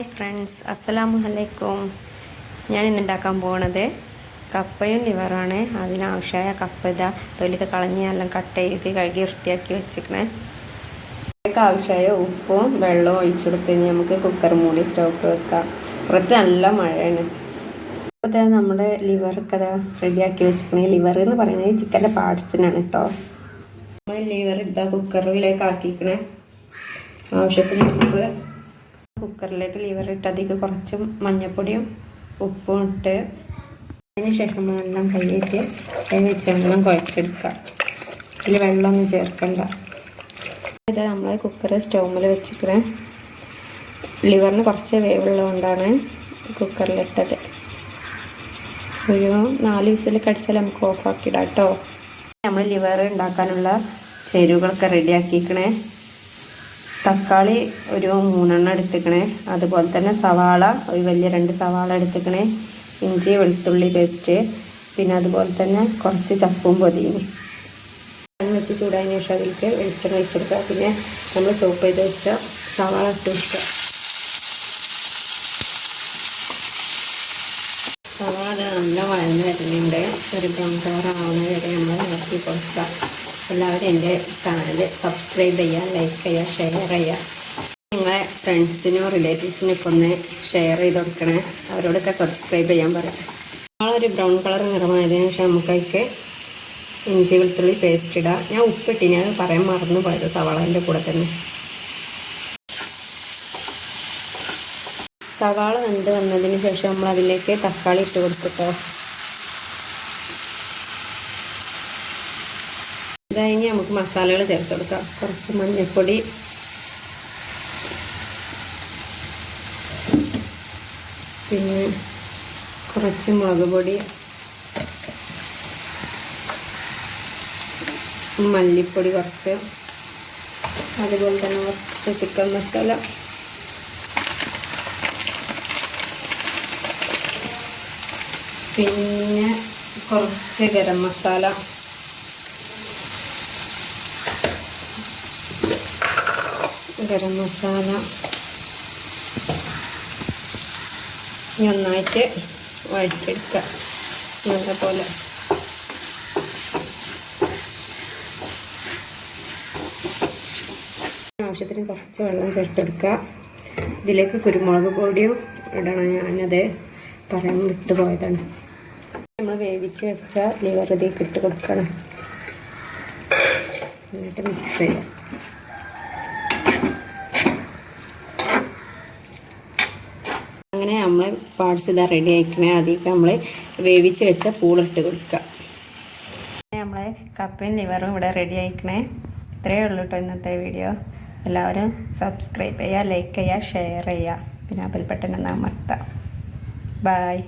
Friends അസ്സലാമു അലൈക്കും ഞാൻ ഇന്ന് ഉണ്ടാക്കാൻ പോണത് കപ്പയും ലിവറാണ് അതിനാവശ്യമായ കപ്പ ഇതാ. തൊലിക്ക് കളഞ്ഞ് എല്ലാം കട്ട് ചെയ്ത് കഴുകി വൃത്തിയാക്കി വെച്ചിക്കണേ അതിലേക്ക് ആവശ്യമായ ഉപ്പും വെള്ളവും ഒഴിച്ചെടുത്ത് കഴിഞ്ഞാൽ നമുക്ക് കുക്കർ മൂടി സ്റ്റോക്ക് വെക്കാം. പുറത്ത് നല്ല മഴയാണ്. അപ്പോൾ നമ്മുടെ ലിവറൊക്കെ അതാ റെഡിയാക്കി വെച്ചിക്കണേ ലിവർ എന്ന് പറയുന്നത് ചിക്കന്റെ പാർട്സിനാണ് കേട്ടോ നമ്മൾ ലിവർ ഇതാ കുക്കറിലേക്ക് ആക്കിക്കണേ ആവശ്യത്തിന് ഉപ്പ് കുക്കറിലേക്ക് ലിവർ ഇട്ട് അതിലേക്ക് കുറച്ച് മഞ്ഞൾപ്പൊടിയും ഉപ്പും ഇട്ട് അതിനുശേഷം വെള്ളം കൈയിട്ട് കൈ വെച്ച് വെള്ളം കുഴച്ചെടുക്കുക. ഇതിൽ വെള്ളമൊന്നും ചേർക്കണ്ട. ഇത് നമ്മൾ കുക്കർ സ്റ്റൗമിൽ വെച്ചിട്ട് ലിവറിന് കുറച്ച് വേവുള്ളതുകൊണ്ടാണ് കുക്കറിലിട്ടത് ഒരു നാല് വിസിലൊക്കെ അടിച്ചാൽ നമുക്ക് ഓഫാക്കിയിടാം കേട്ടോ നമ്മൾ ലിവർ ഉണ്ടാക്കാനുള്ള ചേരുവകളൊക്കെ റെഡിയാക്കിക്കണേ തക്കാളി ഒരു മൂന്നെണ്ണം എടുത്തിക്കണേ. അതുപോലെ തന്നെ സവാള ഒരു വലിയ രണ്ട് സവാള എടുത്തിക്കണേ. ഇഞ്ചി വെളുത്തുള്ളി പേസ്റ്റ്. പിന്നെ അതുപോലെ തന്നെ കുറച്ച് ചപ്പും പൊതിയും വെച്ച് ചൂടായതിനു ശേഷം അതിലേക്ക് വെളിച്ചെണ്ണ ഒഴിച്ചെടുക്കുക. പിന്നെ നമ്മൾ സോപ്പ് ചെയ്ത് വെച്ച സവാള ഇട്ട് വെക്കുക സവാള നല്ല വഴന്ന് വരുന്നുണ്ട്. ഒരു ബ്രൗൺ കളർ ആവുന്ന വരെ നമ്മൾ ഇറക്കി കൊടുക്കുക. എല്ലാവരും എന്റെ ചാനൽ സബ്സ്ക്രൈബ് ചെയ്യുക ലൈക്ക് ചെയ്യുക ഷെയർ ചെയ്യുക. നിങ്ങളെ ഫ്രണ്ട്സിനും റിലേറ്റീവ്സിനും ഒക്കെ ഒന്ന് ഷെയർ ചെയ്ത് കൊടുക്കണേ. അവരോടൊക്കെ സബ്സ്ക്രൈബ് ചെയ്യാൻ പറയാം നമ്മളൊരു ബ്രൗൺ കളർ നിറമായതിനു ശേഷം നമുക്കതിക്ക് ഇഞ്ചി വെളുത്തുള്ളി പേസ്റ്റ് ഇടുക ഞാൻ ഉപ്പിട്ടിന് ഞാൻ പറയാൻ മറന്നു പോയത് സവാളന്റെ കൂടെ തന്നെ. സവാള വെന്ത് വന്നതിന് ശേഷം നമ്മൾ അതിലേക്ക് തക്കാളി ഇട്ട് കൊടുത്തിട്ടോ. ഇതായി നമുക്ക് മസാലകൾ ചേർത്ത് കൊടുക്കാം കുറച്ച് മഞ്ഞൾപ്പൊടി പിന്നെ കുറച്ച് മുളക് പൊടി. മല്ലിപ്പൊടി കുറച്ച്. അതുപോലെ തന്നെ കുറച്ച് ചിക്കൻ മസാല. പിന്നെ കുറച്ച് ഗരം മസാല. ഗരം മസാല. നന്നായിട്ട് വഴറ്റെടുക്കുക നല്ല നല്ലപോലെ. ആവശ്യത്തിന് കുറച്ച് വെള്ളം ചേർത്തെടുക്കുക. ഇതിലേക്ക് കുരുമുളക് പൊടിയും ഇടണം. ഞാനത് പറയാൻ വിട്ടുപോയതാണ് നമ്മൾ വേവിച്ച് വെച്ച ലിവർ ഇതിലേക്ക് ഇട്ട് കൊടുക്കണം. എന്നിട്ട് മിക്സ് ചെയ്യാം. അങ്ങനെ നമ്മൾ പാർട്സ് ഇതാ റെഡി ആയിക്കണേ. അതിലേക്ക് നമ്മൾ വേവിച്ച് വെച്ച പൂളിട്ട് കൊടുക്കുക നമ്മളെ കപ്പയും ലിവറും ഇവിടെ റെഡി ആയിക്കണേ. ഇത്രയേ ഉള്ളൂ കേട്ടോ ഇന്നത്തെ വീഡിയോ എല്ലാവരും സബ്സ്ക്രൈബ് ചെയ്യുക ലൈക്ക് ചെയ്യുക ഷെയർ ചെയ്യുക പിന്നെ ബെൽ പെട്ടെന്ന് ഒന്ന് അമർത്താം ബായ്